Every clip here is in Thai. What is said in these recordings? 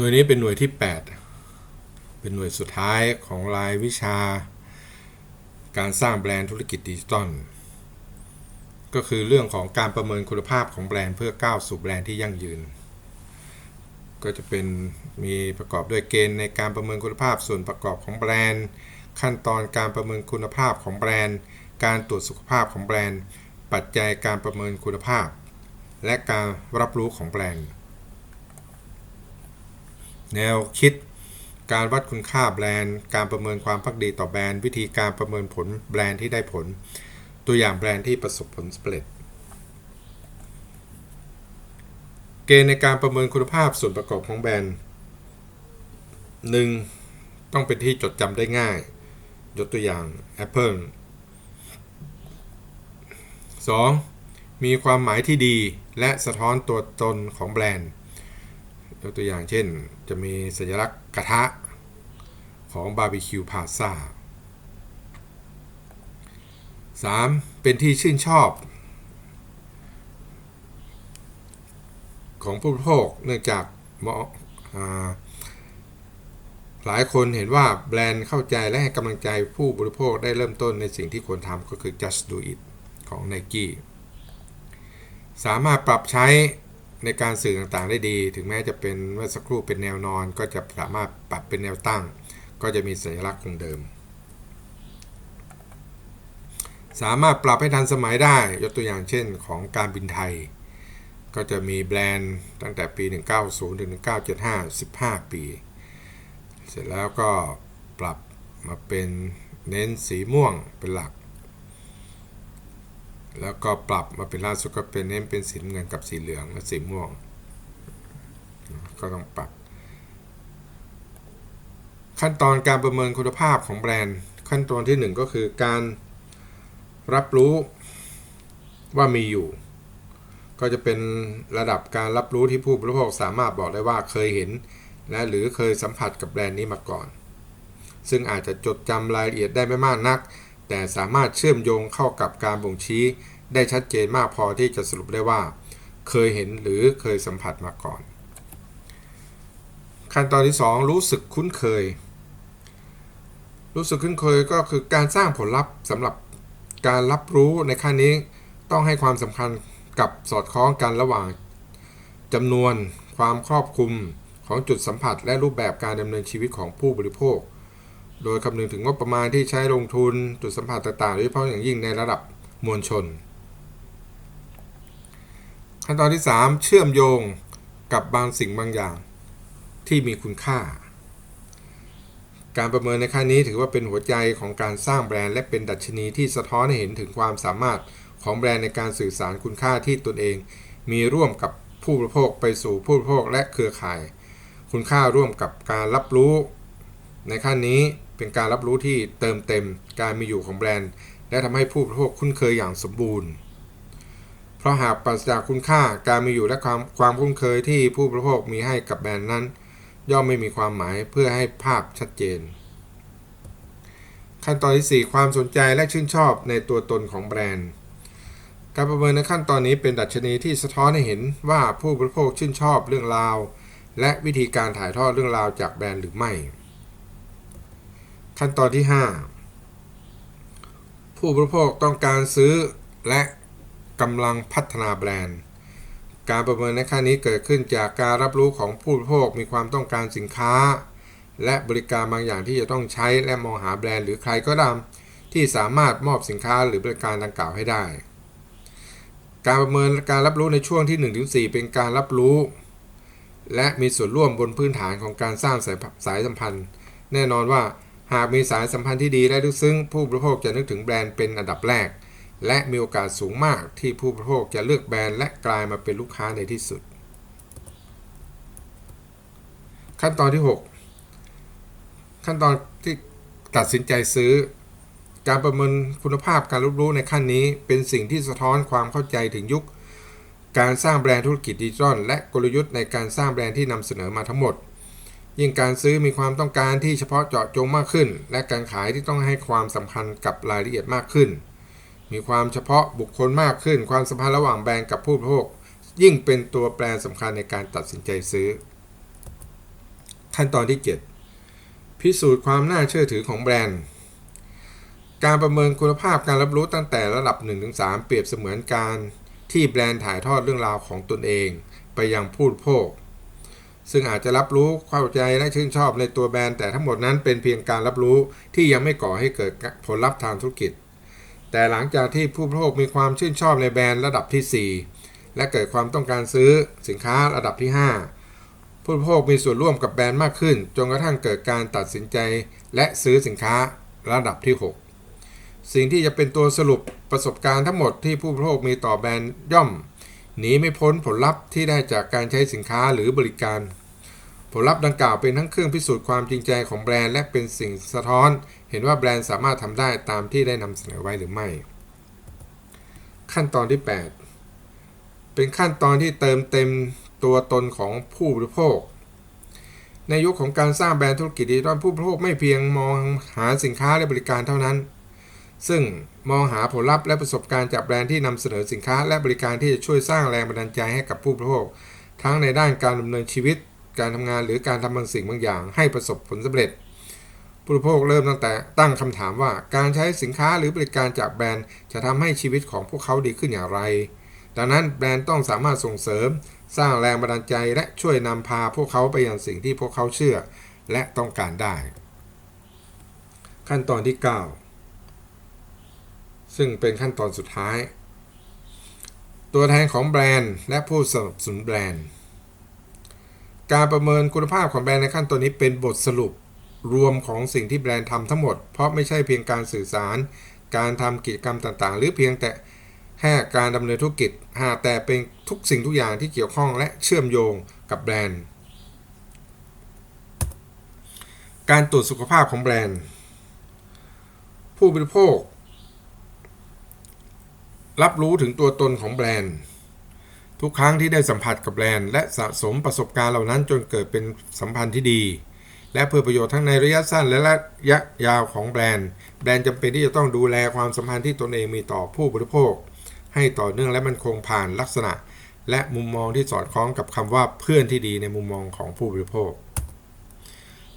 หน่วยนี้เป็นหน่วยที่ 8 เป็นหน่วยสุดท้ายของรายวิชา การสร้างแบรนด์ธุรกิจดิจิตอลก็คือเรื่องของการประเมินคุณภาพของแบรนด์เพื่อก้าวสู่แบรนด์ที่ยั่งยืน ก็จะเป็นมีประกอบด้วยเกณฑ์ในการประเมินคุณภาพส่วนประกอบของแบรนด์ ขั้นตอนการประเมินคุณภาพของแบรนด์ การตรวจสุขภาพของแบรนด์ ปัจจัยการประเมินคุณภาพ และการรับรู้ของแบรนด์ แนวคิด การวัดคุณค่าแบรนด์ การประเมินความพักดีต่อแบรนด์ วิธีการประเมินผลแบรนด์ที่ได้ผล ตัวอย่างแบรนด์ที่ประสบผลสำเร็จเกณฑ์ในการประเมินคุณภาพส่วนประกอบของแบรนด์ 1. ต้องเป็นที่จดจำได้ง่าย ยกตัวอย่าง Apple 2. มีความหมายที่ดีและสะท้อนตัวตนของแบรนด์ ยกตัวอย่างเช่น จะมีสัญลักษณ์กระทะของบาร์บีคิวพาซ่า 3. เป็นที่ชื่นชอบ ของผู้บริโภคเนื่องจากเหมาะหลายคนเห็นว่าแบรนด์เข้าใจและให้กำลังใจผู้บริโภคได้เริ่มต้นในสิ่งที่ควรทำก็คือ just do it ของ Nike สามารถปรับใช้ ในการสื่อต่างๆได้ดี ถึงแม้จะเป็นเมื่อสักครู่เป็นแนวนอน ก็จะสามารถปรับเป็นแนวตั้ง ก็จะมีสัญลักษณ์คงเดิม สามารถปรับให้ทันสมัยได้ ยกตัวอย่างเช่นของการบินไทย ก็จะมีแบรนด์ตั้งแต่ปี 190ถึง1975 15 ปี เสร็จแล้วก็ปรับมาเป็นเน้นสีม่วงเป็นหลัก แล้วก็ปรับมาเป็นล่าสุดก็เป็นเน้นเป็นสีเงินกับสีเหลืองและสีม่วง ก็ต้องปรับ ขั้นตอนการประเมินคุณภาพของแบรนด์ ขั้นตอนที่ 1 ก็คือการรับรู้ว่ามีอยู่ ก็จะเป็นระดับการรับรู้ที่ผู้บริโภคสามารถบอกได้ว่าเคยเห็น และหรือเคยสัมผัสกับแบรนด์นี้มาก่อน ซึ่งอาจจะจดจำรายละเอียดได้ไม่มากนัก แต่สามารถเชื่อมโยงเข้ากับการบ่งชี้ ได้ชัดเจนมากพอที่จะสรุปได้ว่า เคยเห็นหรือเคยสัมผัสมาก่อน ขั้นตอนที่ 2 รู้สึกคุ้นเคย รู้สึกคุ้นเคยก็คือการสร้างผลลัพธ์สำหรับการรับรู้ในขั้นนี้ต้องให้ความสำคัญกับสอดคล้องกันระหว่างจำนวนความครอบคลุมของจุดสัมผัสและรูปแบบการดำเนินชีวิตของผู้บริโภค โดยคำนึงถึงงบประมาณที่ใช้ลงทุนจุดสัมผัสต่างๆโดยเฉพาะอย่างยิ่งในระดับมวลชน ขั้นตอนที่ 3 เชื่อมโยงกับบางสิ่งบางอย่างที่มีคุณค่า การประเมินในขั้นนี้ถือว่าเป็นหัวใจของการสร้างแบรนด์และเป็นดัชนีที่สะท้อนให้เห็นถึงความสามารถของแบรนด์ในการสื่อสารคุณค่าที่ตนเอง มีร่วมกับผู้บริโภคไปสู่ผู้บริโภคและเครือข่าย คุณค่าร่วมกับการรับรู้ในขั้นนี้ เป็นการรับรู้ที่เติมเต็มการมีอยู่ของแบรนด์ และทำให้ผู้บริโภคคุ้นเคยอย่างสมบูรณ์ เพราะหากปราศจากคุณค่าการมีอยู่และความความคุ้นเคยที่ผู้บริโภคมีให้กับแบรนด์นั้น ย่อมไม่มีความหมายเพื่อให้ภาพชัดเจน ขั้นตอนที่ 4 ความสนใจและชื่นชอบในตัวตนของแบรนด์การประเมินในขั้นตอนนี้เป็นดัชนีที่สะท้อนให้เห็นว่าผู้บริโภคชื่นชอบเรื่องราว และวิธีการถ่ายทอดเรื่องราวจากแบรนด์หรือไม่ ขั้นตอนที่ 5 ผู้บริโภคต้องการซื้อและกำลังพัฒนาแบรนด์ การประเมินในขั้นนี้เกิดขึ้นจากการรับรู้ของผู้บริโภคมีความต้องการสินค้า และบริการบางอย่างที่จะต้องใช้และมองหาแบรนด์หรือใครก็ตามที่สามารถมอบสินค้าหรือบริการดังกล่าวให้ได้ การประเมินการรับรู้ในช่วงที่ 1-4 เป็นการรับรู้ และมีส่วนร่วมบนพื้นฐานของการสร้างสายสายสัมพันธ์ แน่นอนว่า หากมีสายสัมพันธ์ที่ดีและลึกซึ้ง ผู้บริโภคจะนึกถึงแบรนด์เป็นอันดับแรก และมีโอกาสสูงมากที่ผู้บริโภคจะเลือกแบรนด์และกลายมาเป็นลูกค้าในที่สุด ขั้นตอนที่ 6 ขั้นตอนที่ตัดสินใจซื้อ การประเมินคุณภาพการรับรู้ในขั้นนี้ เป็นสิ่งที่สะท้อนความเข้าใจถึงยุค การสร้างแบรนด์ธุรกิจดิจิทัลและกลยุทธ์ในการสร้างแบรนด์ที่นำเสนอมาทั้งหมด ยิ่งการซื้อมีความต้องการที่เฉพาะเจาะจงมากขึ้น และการขายที่ต้องให้ความสำคัญกับรายละเอียดมากขึ้น มีความเฉพาะบุคคลมากขึ้น ความสัมพันธ์ระหว่างแบรนด์กับผู้บริโภคยิ่งเป็นตัวแปรสำคัญในการตัดสินใจซื้อ ขั้นตอนที่ 7 พิสูจน์ความน่าเชื่อถือของแบรนด์ การประเมินคุณภาพการรับรู้ตั้งแต่ระดับ 1-3 เปรียบเสมือนการที่แบรนด์ถ่ายทอดเรื่องราวของตนเอง ไปยังผู้บริโภค ซึ่งอาจจะรับรู้เข้าใจและชื่นชอบในตัวแบรนด์แต่ทั้งหมดนั้นเป็นเพียงการรับรู้ที่ยังไม่ก่อให้เกิดผลลัพธ์ทางธุรกิจ แต่หลังจากที่ผู้บริโภคมีความชื่นชอบในแบรนด์ระดับที่ 4 และเกิดความต้องการซื้อสินค้าระดับที่ 5 ผู้บริโภคมีส่วนร่วมกับแบรนด์มากขึ้น จนกระทั่งเกิดการตัดสินใจและซื้อสินค้าระดับที่ 6 สิ่งที่จะเป็นตัวสรุปประสบการณ์ทั้งหมดที่ผู้บริโภคมีต่อแบรนด์ย่อม หนีไม่พ้นผลลัพธ์ที่ได้จากการใช้สินค้าหรือบริการ ผลลัพธ์ดังกล่าวเป็นทั้งเครื่องพิสูจน์ความจริงใจของแบรนด์และเป็นสิ่งสะท้อน เห็นว่าแบรนด์สามารถทำได้ตามที่ได้นำเสนอไว้หรือไม่ ขั้นตอนที่ 8 เป็นขั้นตอนที่เติมเต็มตัวตนของผู้บริโภค ในยุคของการสร้างแบรนด์ธุรกิจดิจิทัลผู้บริโภคไม่เพียงมองหาสินค้าและบริการเท่านั้น ซึ่งมองหาผลลัพธ์และประสบการณ์จากแบรนด์ที่นำเสนอสินค้า และบริการที่จะช่วยสร้างแรงบันดาลใจให้กับผู้บริโภค ทั้งในด้านการดำเนินชีวิต การทำงานหรือการทำบางสิ่งบางอย่าง ให้ประสบผลสำเร็จ ผู้บริโภคเริ่มตั้งแต่ตั้งคำถามว่าการใช้สินค้าหรือบริการจากแบรนด์ จะทำให้ชีวิตของพวกเขาดีขึ้นอย่างไร ดังนั้นแบรนด์ต้องสามารถส่งเสริม สร้างแรงบันดาลใจ และช่วยนำพาพวกเขาไปยังสิ่งที่พวกเขาเชื่อ และต้องการได้ ขั้นตอนที่ 9 ซึ่งเป็นขั้นตอนสุดท้าย ตัวแทนของแบรนด์และผู้สนับสนุนแบรนด์ การประเมินคุณภาพของแบรนด์ในขั้นตอนนี้เป็นบทสรุปรวมของสิ่งที่แบรนด์ทำทั้งหมด เพราะไม่ใช่เพียงการสื่อสาร การทำกิจกรรมต่างๆ หรือเพียงแต่แค่การดำเนินธุรกิจหากแต่เป็นทุกสิ่งทุกอย่างที่เกี่ยวข้องและเชื่อมโยงกับแบรนด์ การตรวจสุขภาพของแบรนด์ ผู้บริโภค รับรู้ถึงตัวตนของแบรนด์ ทุกครั้งที่ได้สัมผัสกับแบรนด์ และสะสมประสบการณ์เหล่านั้นจนเกิดเป็นสัมพันธ์ที่ดี และเพื่อประโยชน์ทั้งในระยะสั้นและระยะยาวของแบรนด์ แบรนด์จำเป็นที่จะต้องดูแลความสัมพันธ์ที่ตนเองมีต่อผู้บริโภค ให้ต่อเนื่องและมันคงผ่านลักษณะ และมุมมองที่สอดคล้องกับคำว่าเพื่อนที่ดีในมุมมองของผู้บริโภค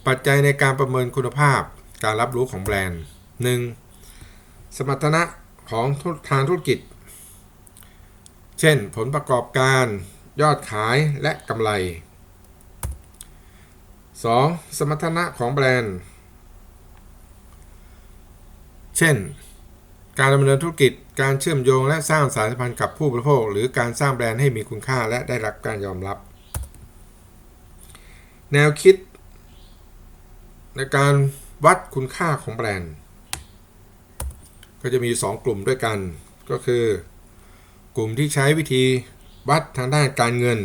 ปัจจัยในการประเมินคุณภาพ การรับรู้ของแบรนด์ 1. สมรรถนะของทางธุรกิจ เช่น ผลประกอบการ ยอดขายและกำไร 2. สมรรถนะของแบรนด์ เช่น การดำเนินธุรกิจ การเชื่อมโยงและสร้างสายสัมพันธ์กับผู้บริโภค หรือการสร้างแบรนด์ให้มีคุณค่าและได้รับการยอมรับ แนวคิด ในการวัดคุณค่าของแบรนด์ ก็จะมี 2 กลุ่มด้วยกัน ก็คือ กลุ่มที่ใช้วิธีวัดทางด้านการเงิน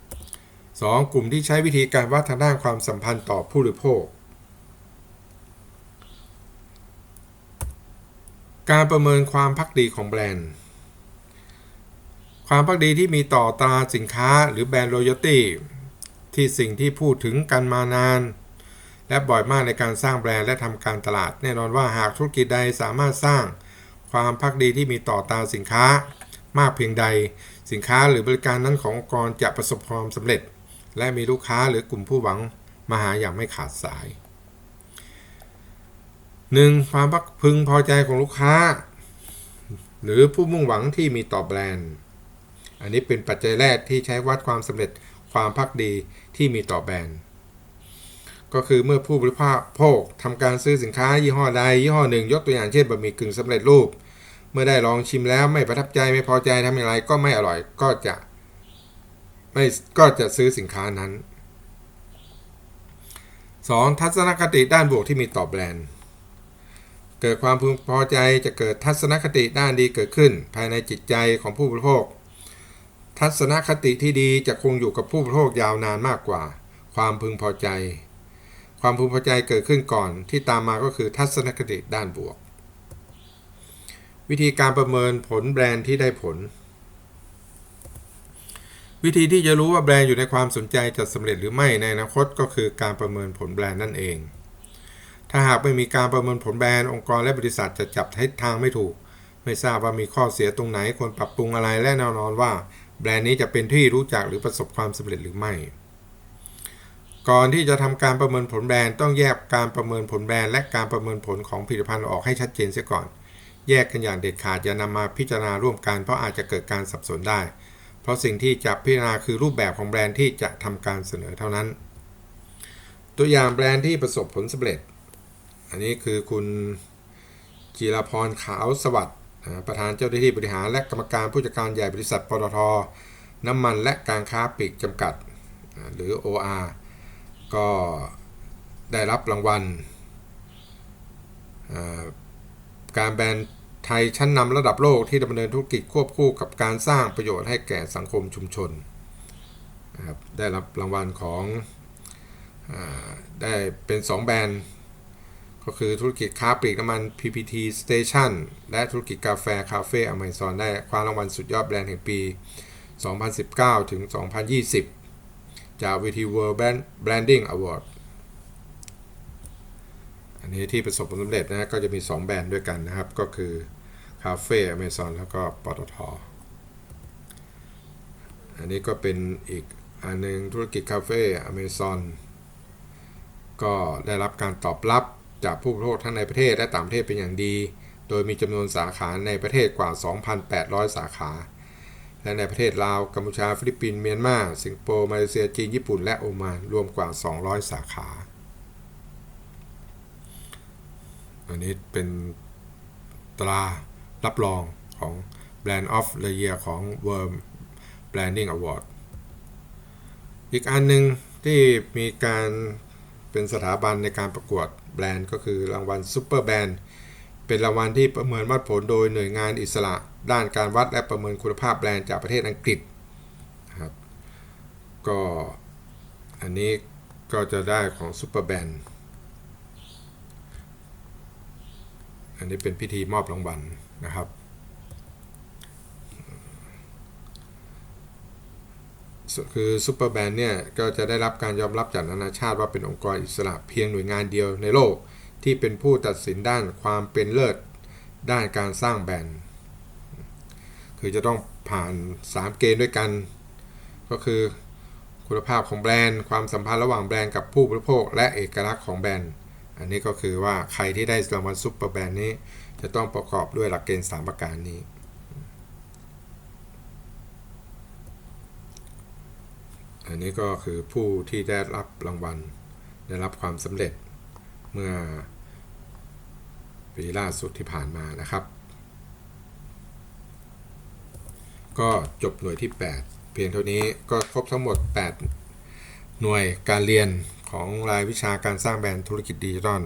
2. กลุ่มที่ใช้วิธีการวัดทางด้านความสัมพันธ์ต่อผู้บริโภค การประเมินความพักดีของแบรนด์ ความพักดีที่มีต่อตาสินค้าหรือแบรนด์ loyalty ที่สิ่งที่พูดถึงกันมานาน และบ่อยมากในการสร้างแบรนด์และทำการตลาด แน่นอนว่าหากธุรกิจใดสามารถสร้าง ความพักดีที่มีต่อตราสินค้ามากเพียงใด สินค้าหรือบริการนั้นขององค์กรจะประสบความสำเร็จ และมีลูกค้าหรือกลุ่มผู้หวังมาหาอย่างไม่ขาดสาย 1. ความพึงพอใจของลูกค้า หรือผู้มุ่งหวังที่มีต่อแบรนด์ อันนี้เป็นปัจจัยแรกที่ใช้วัดความสำเร็จความพักดีที่มีต่อแบรนด์ ก็คือเมื่อผู้บริโภคทำการซื้อสินค้ายี่ห้อใดยี่ห้อหนึ่ง ยกตัวอย่างเช่นบะหมี่กึ่งสำเร็จรูป เมื่อได้ลองชิมแล้วไม่ประทับใจไม่พอใจทำอย่างไรก็ไม่อร่อยก็จะไม่ก็จะซื้อสินค้านั้น 2. ทัศนคติด้านบวกที่มีต่อแบรนด์ เกิดความพึงพอใจจะเกิดทัศนคติด้านดีเกิดขึ้น ภายในจิตใจของผู้บริโภค ทัศนคติที่ดีจะคงอยู่กับผู้บริโภคยาวนานมากกว่า ความพึงพอใจ ความพึงพอใจเกิดขึ้นก่อนที่ตามมาก็คือทัศนคติด้านบวก วิธีการประเมินผลแบรนด์ที่ได้ผล วิธีที่จะรู้ว่าแบรนด์อยู่ในความสนใจจะสำเร็จหรือไม่ในอนาคตก็คือการประเมินผลแบรนด์นั่นเอง ถ้าหากไม่มีการประเมินผลแบรนด์องค์กรและบริษัทจะจับทิศทางไม่ถูก ไม่ทราบว่ามีข้อเสียตรงไหนควรปรับปรุงอะไรและแน่นอนว่า แบรนด์นี้จะเป็นที่รู้จักหรือประสบความสำเร็จหรือไม่ ก่อนที่จะทำการประเมินผลแบรนด์ต้องแยกการประเมินผลแบรนด์และการประเมินผลของผลิตภัณฑ์ออกให้ชัดเจนเสียก่อน แยกกันอย่างเด็ดขาดอย่านำมาพิจารณาร่วมกันเพราะอาจจะเกิดการสับสนได้ เพราะสิ่งที่จะพิจารณาคือรูปแบบของแบรนด์ที่จะทำการเสนอเท่านั้น ตัวอย่างแบรนด์ที่ประสบผลสำเร็จ อันนี้คือคุณจิรพรขาวสวัสดิ์ประธานเจ้าหน้าที่บริหารและกรรมการผู้จัดการใหญ่บริษัทปตทน้ำมันและการค้าปลีกจำกัด หรือ OR ก็ได้รับรางวัลการแบรนด์ไทยชั้นนำระดับโลกที่ดำเนินธุรกิจควบคู่กับการสร้างประโยชน์ให้แก่สังคมชุมชนนะครับได้รับรางวัลของอได้เป็น 2 แบรนด์ ก็คือธุรกิจค้าปลีกน้ำมัน PPT Station และธุรกิจกาแฟคาเฟ่อเมซอนได้คว้ารางวัลสุดยอดแบรนด์แห่งปี 2019 ถึง 2020 จากเวที World Branding Award อันนี้ที่ประสบผลสำเร็จนะก็จะมี 2 แบรนด์ด้วยกันนะครับ ก็คือคาเฟ่อเมซอนแล้วก็ปตทอันนี้ก็เป็นอีกอันหนึงธุรกิจคาเฟ่อเมซอนก็ได้รับการตอบรับจากผู้บริโภคทั้งในประเทศและต่างประเทศเป็นอย่างดี โดยมีจำนวนสาขาในประเทศกว่า 2,800 สาขา และในประเทศลาว กัมพูชา ฟิลิปปินส์ เมียนมา สิงคโปร์ มาเลเซีย จีน ญี่ปุ่น และโอมาน รวมกว่า 200 สาขา อันนี้เป็นตรารับรองของ Brand of the Year ของ World Branding Award อีกอันหนึ่งที่มีการเป็นสถาบันในการประกวดแบรนด์ก็คือรางวัลซูเปอร์แบรนด์เป็นรางวัลที่ประเมินวัดผลโดยหน่วยงานอิสระ ด้านการวัดและประเมินคุณภาพแบรนด์จากประเทศอังกฤษครับก็อันนี้ก็จะได้ของซูเปอร์แบรนด์อันนี้เป็นพิธีมอบรางวัลนะครับ คือซูเปอร์แบรนด์เนี่ย ก็จะได้รับการยอมรับจากนานาชาติว่าเป็นองค์กรอิสระเพียงหน่วยงานเดียวในโลกที่เป็นผู้ตัดสินด้านความเป็นเลิศด้านการสร้างแบรนด์ คือจะต้องผ่าน 3 เกณฑ์ด้วยกัน ก็คือคุณภาพของแบรนด์ ความสัมพันธ์ระหว่างแบรนด์กับผู้บริโภค และเอกลักษณ์ของแบรนด์ อันนี้ก็คือว่าใครที่ได้รางวัลซูเปอร์แบรนด์นี้ จะต้องประกอบด้วยหลักเกณฑ์ 3 ประการนี้ อันนี้ก็คือผู้ที่ได้รับรางวัลได้รับความสำเร็จเมื่อปีล่าสุดที่ผ่านมานะครับ ก็จบหน่วยที่ 8 เพียงเท่านี้ก็ครบทั้งหมด 8 หน่วยการเรียนของรายวิชาการสร้างแบรนด์ธุรกิจดิจิทัล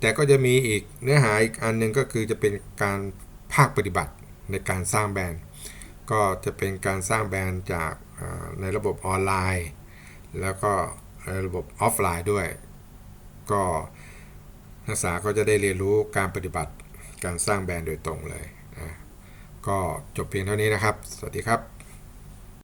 แต่ก็จะมีอีกเนื้อหาอีกอันหนึงก็คือจะเป็นการภาคปฏิบัติในการสร้างแบรนด์ ก็จะเป็นการสร้างแบรนด์จากในระบบออนไลน์ แล้วก็ในระบบออฟไลน์ด้วย ก็นักศึกษาก็จะได้เรียนรู้การปฏิบัติการสร้างแบรนด์โดยตรงเลย ก็จบเพียงเท่านี้นะครับ สวัสดีครับ